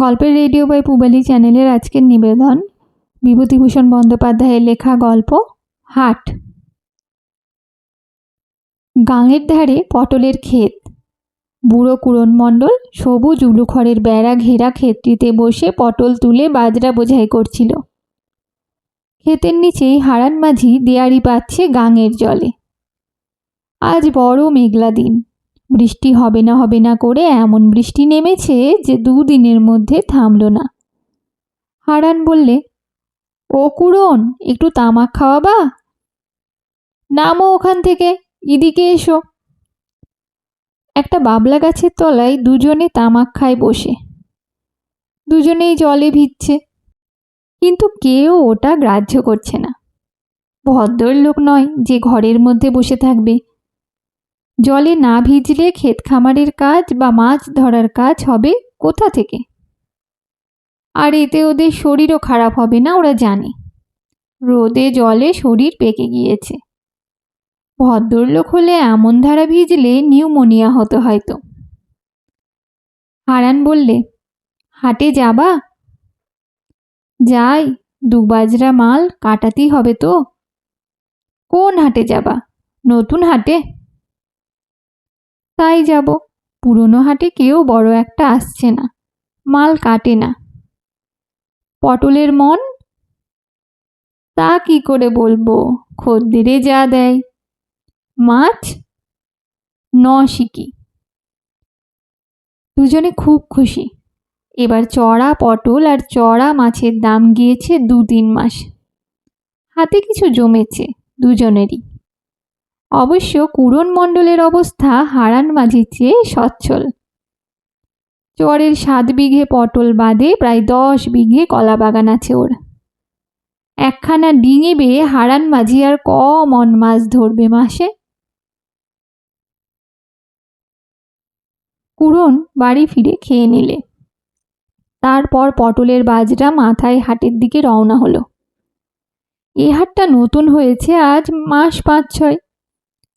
গল্পের radio by পুবালি চ্যানেলের আজকের নিবেদন, বিভূতিভূষণ বন্দ্যোপাধ্যায়ের লেখা গল্প, হাট। গাঙের ধারে পটলের ক্ষেত। বুড়ো কুড়ন মণ্ডল সবুজ উলুখড়ের বেড়া ঘেরা ক্ষেতটিতে বসে পটল তুলে বাজরা বোঝাই করছিল। ক্ষেতের নিচেই হারান মাঝি দেয়ারি পাচ্ছে গাঙের জলে। আজ বড় মেঘলা দিন। বৃষ্টি হবে না হবে না করে এমন বৃষ্টি নেমেছে যে দুদিনের মধ্যে থামল না। হারান বললে, ও কুড়ন একটু তামাক খাওয়াবা নামো ওখান থেকে ইদিকে এসো। একটা বাবলা গাছের তলায় দুজনে তামাক খায় বসে। দুজনেই জলে ভিজছে। কিন্তু কেউ ওটা গ্রাহ্য করছে না। ভদ্রলোক নয় যে ঘরের মধ্যে বসে থাকবে। জলে না ভিজলে ক্ষেত খামারের কাজ বা মাছ ধরার কাজ হবে কোথা থেকে? আর এতে ওদের শরীরও খারাপ হবে না, ওরা জানে। রোদে জলে শরীর পেকে গিয়েছে। ভদ্রলোক হলে এমন ধারা ভিজলে নিউমোনিয়া হতো হয়তো। হারান বললে, হাটে যাবা? যাই দুবাজরা মাল কাটাতেই হবে তো। কোন হাটে যাবা? নতুন হাটে? তাই যাব। পুরনো হাটে কেউ বড় একটা আসছে না। মাল কাটে না। পটলের মন? তা কি করে বলব? খদ্দেরে যা দেয়। মাছ? ন শিকি দুজনে খুব খুশি। এবার চড়া পটল আর চড়া মাছের দাম গিয়েছে দু তিন মাস। হাতে কিছু জমেছে দুজনেরই। অবশ্য কুরন মণ্ডলের অবস্থা হারান মাঝির চেয়ে সচ্ছল। চরের সাত বিঘে পটল বাদে প্রায় দশ বিঘে কলা বাগান আছে ওর। একখানা ডিঙে বেয়ে হারান মাঝি আর ক মন মাছ ধরবে মাসে? কুরন বাড়ি ফিরে খেয়ে নিলে। তারপর পটলের বাজরা মাথায় হাটের দিকে রওনা হলো। এ হাটটা নতুন হয়েছে আজ মাস পাঁচ ছয়।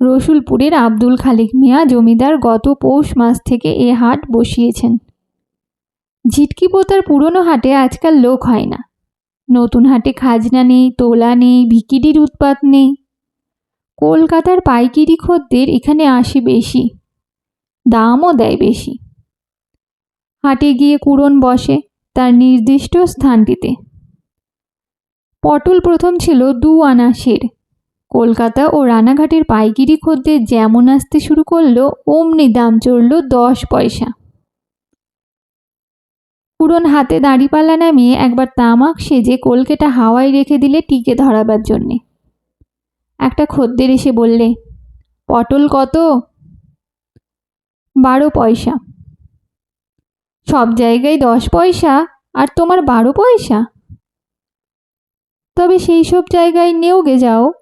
রসুলপুরের আব্দুল খালিক মিয়া জমিদার গত পৌষ মাস থেকে এ হাট বসিয়েছেন। ঝিটকি পোতার পুরনো হাটে আজকাল লোক হয় না। নতুন হাটে খাজনা নেই, তোলা নেই, ভিকিরির উৎপাত নেই। কলকাতার পাইকিরি খদ্দের এখানে আসে বেশি, দামও দেয় বেশি। হাটে গিয়ে কুড়ন বসে তার নির্দিষ্ট স্থানটিতে। পটল প্রথম ছিল দু আনা কলকাতা ও রানাঘাটের পাইকিরি খদ্দের যেমন আসতে শুরু করল, অমনি দাম চড়ল দশ পয়সা। পুরন হাতে দাঁড়িপাল্লা নামিয়ে একবার তামাক সেজে কলকেটা হাওয়ায় রেখে দিলে টিকে ধরাবার জন্যে। একটা খদ্দের এসে বললে, পটল কত? বারো পয়সা। সব জায়গায় দশ পয়সা? আর তোমার বারো পয়সা? তবে সেই সব জায়গায় নেওগে যাও।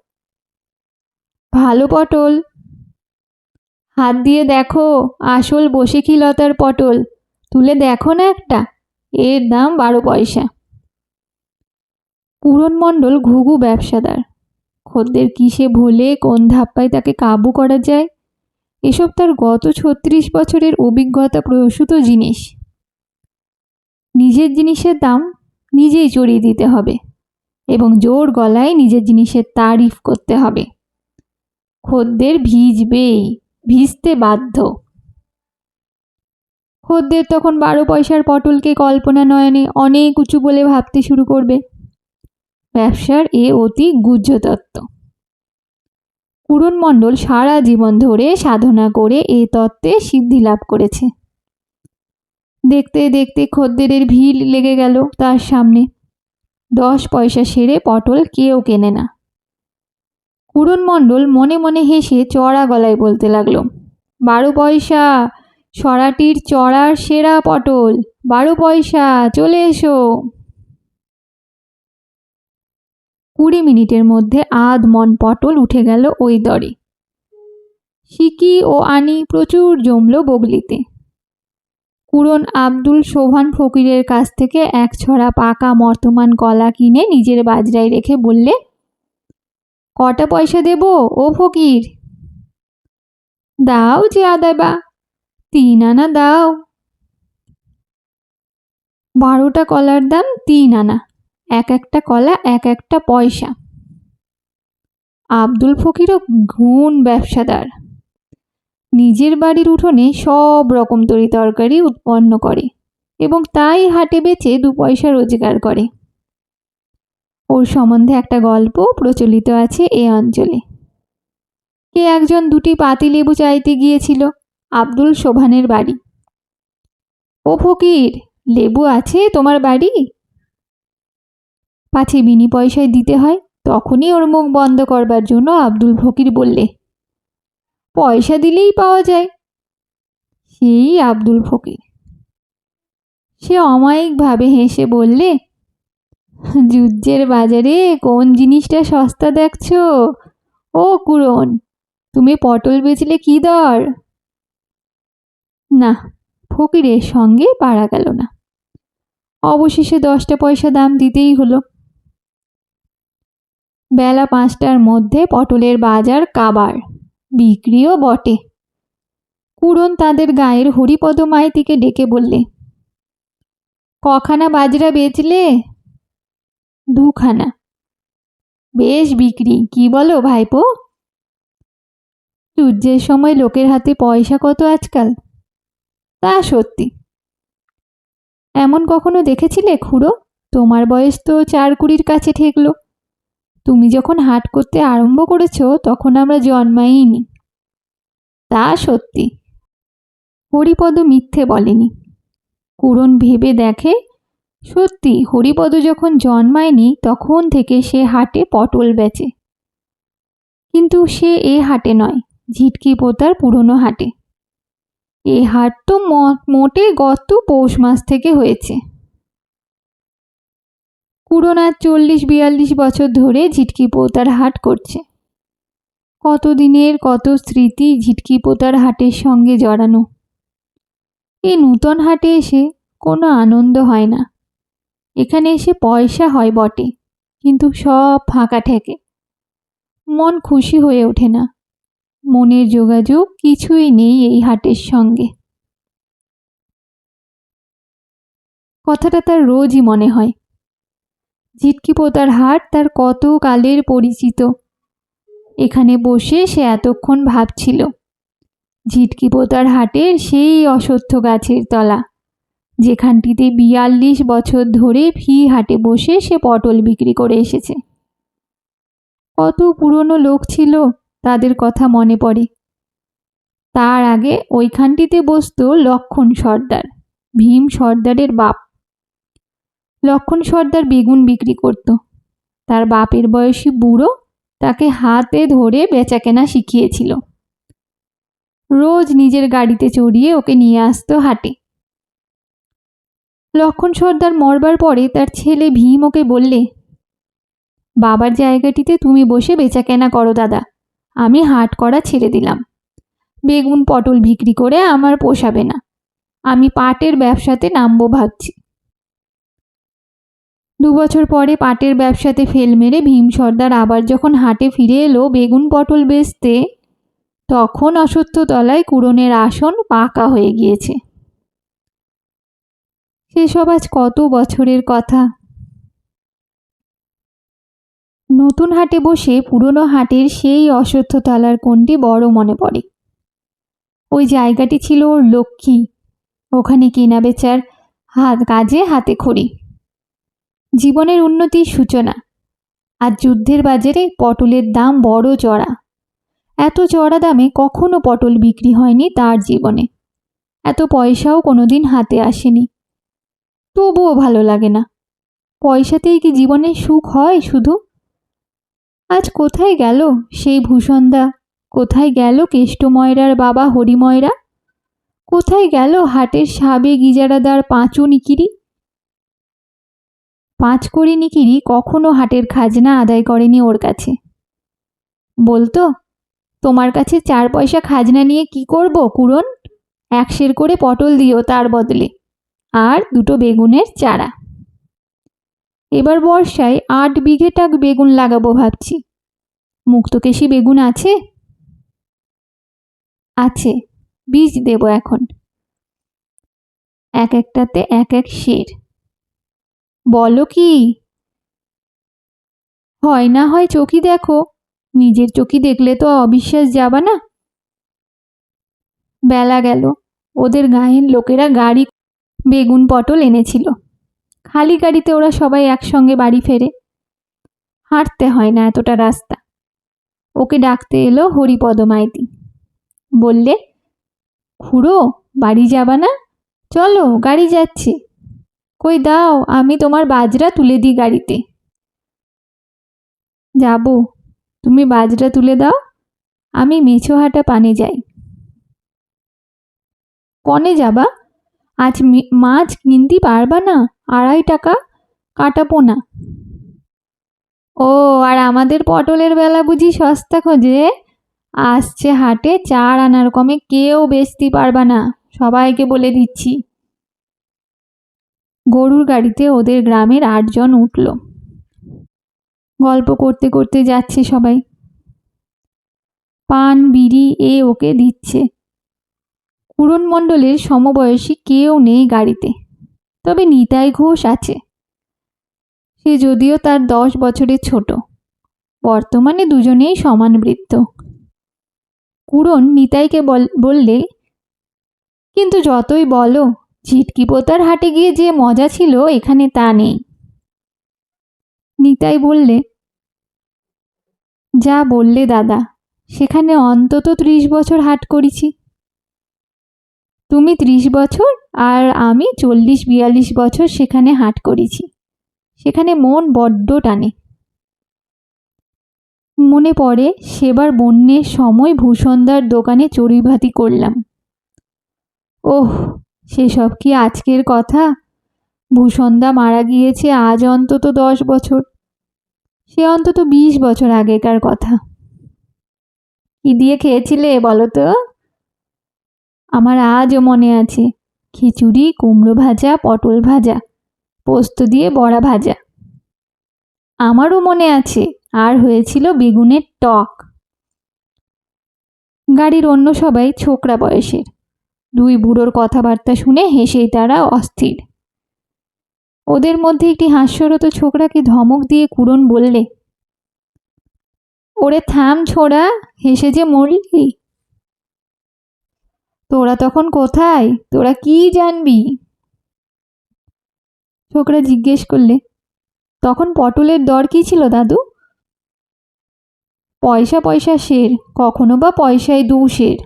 ভালো পটল। হাত দিয়ে দেখো, আসল বসে লতার পটল। তুলে দেখো না একটা, এর দাম বারো পয়সা। মণ্ডল ঘুঘু ব্যবসাদার। খদ্দের কিসে ভোলে, কোন ধাপ্পায় তাকে কাবু করা যায়? এসব তার গত ছত্রিশ বছরের অভিজ্ঞতা প্রসূত জিনিস। নিজের জিনিসের দাম নিজেই চড়িয়ে দিতে হবে এবং জোর গলায় নিজের জিনিসের তারিফ করতে হবে। খদ্দের ভিজবেই, ভিজতে বাধ্য। খদ্দের তখন বারো পয়সার পটলকে কল্পনা নয়নে অনেক উঁচু বলে ভাবতে শুরু করবে। ব্যবসার এ অতি গুহ্য তত্ত্ব মণ্ডল সারা জীবন ধরে সাধনা করে এ তত্ত্বে সিদ্ধি লাভ করেছে। দেখতে দেখতে খদ্দেরের ভিড় লেগে গেল তার সামনে। দশ পয়সা সেরে পটল কেউ কেনে না। কুরুন মণ্ডল মনে মনে হেসে চড়া গলায় বলতে লাগল, বারো পয়সা, সরাটির চড়ার সেরা পটল, বারো পয়সা, চলে এসো। কুড়ি মিনিটের মধ্যে আধ মন পটল উঠে গেল ওই দরে। সিকি ও আনি প্রচুর জমল বগলিতে। কুরন আব্দুল শোভান ফকিরের কাছ থেকে এক ছড়া পাকা মর্তমান কলা কিনে নিজের বাজরায় রেখে বললে কটা পয়সা দেব, ও ফকির? দাও যে আদায় বা তিন আনা দাও। বারোটা কলার দাম, তিন আনা। এক একটা কলা, এক একটা পয়সা। আব্দুল ফকিরও ঘুণ ব্যবসাদার। নিজের বাড়ির উঠোনে সব রকম তরি তরকারি উৎপন্ন করে এবং তাই হাটে বেচে দু পয়সা রোজগার করে। ওর সম্বন্ধে একটা গল্প প্রচলিত আছে এ অঞ্চলে। কে একজন দুটি পাতিলেবু চাইতে গিয়েছিল, আব্দুল শোভানের বাড়ি। ও ফকির লেবু আছে তোমার বাড়ি? পাছে বিনি পয়সায় দিতে হয়, তখনই ওর মুখ বন্ধ করবার জন্য আব্দুল ফকির বললে, পয়সা দিলেই পাওয়া যায়। সেই আব্দুল ফকির। সে অমায়িকভাবে হেসে বললে যুদ্ধের বাজারে কোন জিনিসটা সস্তা দেখছ? ও কুরন, তুমি পটল বেচলে কি দর? না, ফকিরের সঙ্গে পারা গেল না। অবশেষে দশটা পয়সা দাম দিতেই হলো। বেলা পাঁচটার মধ্যে পটলের বাজার কাবার, বিক্রিও বটে। কুরন তাদের গায়ের হরিপদ মাইতিকে ডেকে বললে, কখানা বাজরা বেচলে? দুখানা। বেশ বিক্রি, কি বলো ভাইপো? সূর্যের সময় লোকের হাতে পয়সা কত আজকাল? তা সত্যি। এমন কখনো দেখেছিলে খুড়ো? তোমার বয়স তো চার কুড়ির কাছে ঠেকলো। তুমি যখন হাট করতে আরম্ভ করেছ, তখন আমরা জন্মাইনি। তা সত্যি। হরিপদ মিথ্যে বলেনি। কুরন ভেবে দেখে সত্যি, হরিপদ যখন জন্মায়নি, তখন থেকে সে হাটে পটল বেচে। কিন্তু সে এ হাটে নয়, ঝিটকি পোতার পুরনো হাটে। এ হাট তো মোটে গত পৌষ মাস থেকে হয়েছে। কুরোনার চল্লিশ বিয়াল্লিশ বছর ধরে ঝিটকি পোতার হাট করছে। কত দিনের কত স্মৃতি ঝিটকি পোতার হাটের সঙ্গে জড়ানো। এই নূতন হাটে এসে কোনো আনন্দ হয় না। এখানে এসে পয়সা হয় বটে, কিন্তু সব ফাঁকা ঠেকে। মন খুশি হয়ে ওঠে না। মনের যোগাযোগ কিছুই নেই এই হাটের সঙ্গে। কথাটা তার রোজই মনে হয়। ঝিটকি পোতার হাট তার কত কালের পরিচিত। এখানে বসে সে এতক্ষণ ভাবছিল, ঝিটকি পোতার হাটের সেই অসত্য গাছের তলা। যেখানটিতে বিয়াল্লিশ বছর ধরে ফি হাটে বসে সে পটল বিক্রি করে এসেছে। কত পুরনো লোক ছিল, তাদের কথা মনে পড়ে। তার আগে ওইখানটিতে বসত লক্ষণ সর্দার, ভীম সর্দারের বাপ। লক্ষণ সর্দার বেগুন বিক্রি করত। তার বাপের বয়সী বুড়ো তাকে হাতে ধরে বেচাকেনা শিখিয়েছিল। রোজ নিজের গাড়িতে চড়িয়ে ওকে নিয়ে আসতো হাটে। লক্ষণ সর্দার মরবার পরে তার ছেলে ভীম ওকে বললে, বাবার জায়গাটিতে তুমি বসে বেচাকেনা করো দাদা, আমি হাট করা ছেড়ে দিলাম। বেগুন পটল বিক্রি করে আমার পোষাবে না, আমি পাটের ব্যবসাতে নামবো ভাবছি। দু বছর পরে পাটের ব্যবসাতে ফেল মেরে ভীম সর্দার আবার যখন হাটে ফিরে এলো বেগুন পটল বেচতে, তখন অসত্যতলায় কুড়নের আসন পাকা হয়ে গিয়েছে। সেসব আজ কত বছরের কথা? নতুন হাটে বসে পুরনো হাটের সেই অশ্বত্থতলার কোণটি বড় মনে পড়ে। ওই জায়গাটি ছিল ওর লক্ষ্মী। ওখানে কেনা বেচার হাত কাজে হাতে খড়ি। জীবনের উন্নতির সূচনা। আর যুদ্ধের বাজারে পটলের দাম বড় চড়া। এত চড়া দামে কখনো পটল বিক্রি হয়নি তার জীবনে। এত পয়সাও কোনোদিন হাতে আসেনি। তবুও ভালো লাগে না। পয়সাতেই কি জীবনে সুখ হয় শুধু? আজ কোথায় গেল সেই ভূষণদা? কোথায় গেল কেষ্টময়রার বাবা হরিময়রা? কোথায় গেল হাটের সাবে গিজারাদার পাঁচু নিকিরি? পাঁচ কড়ি নিকিরি কখনো হাটের খাজনা আদায় করেনি ওর কাছে। বলতো, তোমার কাছে চার পয়সা খাজনা নিয়ে কি করব কুরন একশের করে পটল দিও তার বদলে। আর দুটো বেগুনের চারা। এবার বর্ষায় আট বিঘে টাক বেগুন লাগাবো ভাবছি। মুক্তকেশী বেগুন আছে? আছে, বীজ দেব এখন। এক একটাতে এক এক শের। বলো কি? হয় না হয় চোখই দেখো, নিজের চোখই দেখলে তো অবিশ্বাস যাবা না। বেলা গেল, ওদের গায়ের লোকেরা গাড়ি বেগুন পটল এনেছিল। খালি গাড়িতে ওরা সবাই একসঙ্গে বাড়ি ফেরে। হাঁটতে হয় না এতটা রাস্তা। ওকে ডাকতে এলো হরিপদ মাইতি। বললে, খুড়ো, বাড়ি যাবা না? চলো, গাড়ি যাচ্ছে। কই দাও, আমি তোমার বাজরা তুলে দিই গাড়িতে। যাব। তুমি বাজরা তুলে দাও, আমি মেছোহাটা পানে যাই। কনে যাবা? আজ মাছ কিনতে পারবা না? আড়াই টাকা কাটাবো না। ও, আর আমাদের পটলের বেলা বুঝি সস্তা খোঁজে? আসছে হাটে চার আনার কমে কেউ বেচতে পারবা না, সবাইকে বলে দিচ্ছি। গরুর গাড়িতে ওদের গ্রামের আটজন উঠল। গল্প করতে করতে যাচ্ছে সবাই। পান, বিড়ি এ ওকে দিচ্ছে। কুরন মণ্ডলের সমবয়সী কেউ নেই গাড়িতে। তবে নিতাই ঘোষ আছে। সে যদিও তার দশ বছরের ছোট। বর্তমানে দুজনেই সমান বৃত্ত কুরন নিতাইকে বল- বললে, কিন্তু যতই বলো, ঝিটকি পোতার হাটে গিয়ে যে মজা ছিল, এখানে তা নেই। নিতাই বললে, যা বললে দাদা, সেখানে অন্তত ত্রিশ বছর হাট করেছি। তুমি ত্রিশ বছর আর আমি চল্লিশ বিয়াল্লিশ বছর সেখানে হাট করেছি। সেখানে মন বড্ড টানে। মনে পড়ে সেবার বন্যের সময় ভূষণদার দোকানে চড়িভাতি করলাম। ওহ, সেসব কি আজকের কথা? ভূষণদা মারা গিয়েছে আজ অন্তত দশ বছর। সে অন্তত বিশ বছর আগেকার কথা। কি দিয়ে খেয়েছিলে বলো তো? আমার আজও মনে আছে। খিচুড়ি, কুমড়ো ভাজা, পটল ভাজা, পোস্ত দিয়ে বড়া ভাজা। আমারও মনে আছে, আর হয়েছিল বেগুনের টক। গাড়ির অন্য সবাই ছোকরা বয়সের। দুই বুড়োর কথাবার্তা শুনে হেসেই তারা অস্থির। ওদের মধ্যে একটি হাস্যরত ছোকরাকে ধমক দিয়ে কুরন বললে, ওরে থাম ছোড়া, হেসে যে মরলি? তোরা তখন কোথায়? তোরা কি জানবি? ছোকরা জিজ্ঞেস করলে, তখন পটলের দর কি ছিল দাদু? পয়সা পয়সা শের কখনো বা পয়সায় দু শের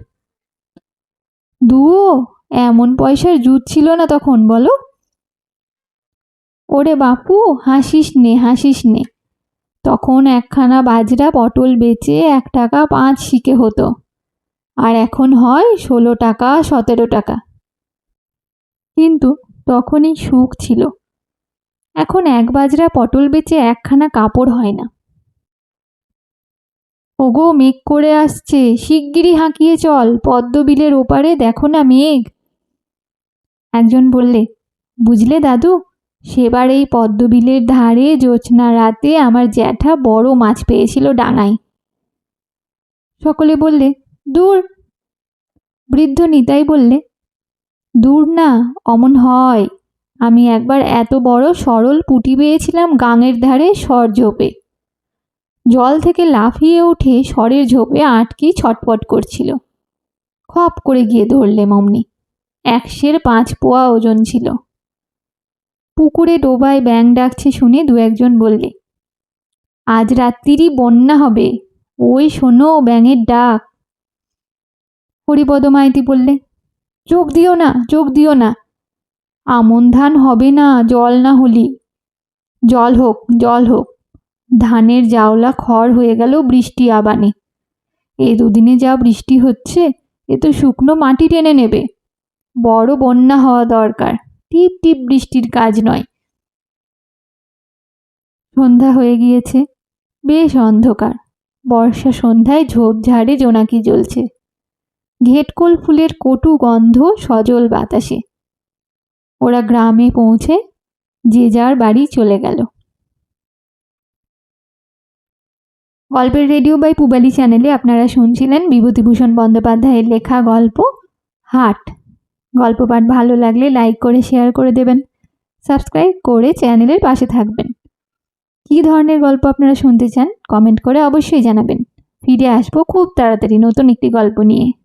দুও, এমন পয়সার জুত ছিল না তখন, বলো। ওরে বাপু, হাসিস নে হাসিস নে। তখন একখানা বাজরা পটল বেচে এক টাকা পাঁচ শিকে হতো। আর এখন হয় ষোলো টাকা, সতেরো টাকা। কিন্তু তখনই সুখ ছিল। এখন এক বাজরা পটল বেচে একখানা কাপড় হয় না। ওগো, মেঘ করে আসছে। শিগগিরই হাঁকিয়ে চল। পদ্মবিলের ওপারে দেখো না মেঘ। একজন বললে, বুঝলে দাদু, সেবার এই পদ্মবিলের ধারে জ্যোৎস্না রাতে আমার জ্যাঠা বড় মাছ পেয়েছিল ডাঙায়। সকলে বললে দূর। বৃদ্ধ নিতাই বললে, দূর না, অমন হয়। আমি একবার এত বড় সরল পুটি পেয়েছিলাম গাঙের ধারে সর ঝোপে। জল থেকে লাফিয়ে উঠে সরের ঝোপে আটকি ছটপট করছিল। খপ করে গিয়ে ধরলেম অমনি একশের পাঁচ পোয়া ওজন ছিল। পুকুরে ডোবায় ব্যাং ডাকছে শুনে দু একজন বললে, আজ রাত্রিরই বন্যা হবে। ওই শোনো ব্যাঙের ডাক। হরিপদ মাইতি বললে চোখ দিও না চোখ দিও না। আমন ধান হবে না, জল না হলি। জল হোক জল হোক। ধানের জাওলা খড় হয়ে গেল বৃষ্টি আবানে। এ দুদিনে যা বৃষ্টি হচ্ছে, এ তো শুকনো মাটি টেনে নেবে। বড় বন্যা হওয়া দরকার, টিপ টিপ বৃষ্টির কাজ নয়। সন্ধ্যা হয়ে গিয়েছে, বেশ অন্ধকার। বর্ষা সন্ধ্যায় ঝোপঝাড়ে জোনাকি জ্বলছে। ঘেটকোল ফুলের কটু গন্ধ সজল বাতাসে। ওরা গ্রামে পৌঁছে যে যার বাড়ি চলে গেল। গল্পের রেডিও বাই পুবালি চ্যানেলে আপনারা শুনছিলেন বিভূতিভূষণ বন্দ্যোপাধ্যায়ের লেখা গল্প, হাট। গল্প পাঠ ভালো লাগলে লাইক করে, শেয়ার করে দেবেন। সাবস্ক্রাইব করে চ্যানেলের পাশে থাকবেন। কী ধরনের গল্প আপনারা শুনতে চান, কমেন্ট করে অবশ্যই জানাবেন। ফিরে আসব খুব তাড়াতাড়ি নতুন একটি গল্প নিয়ে।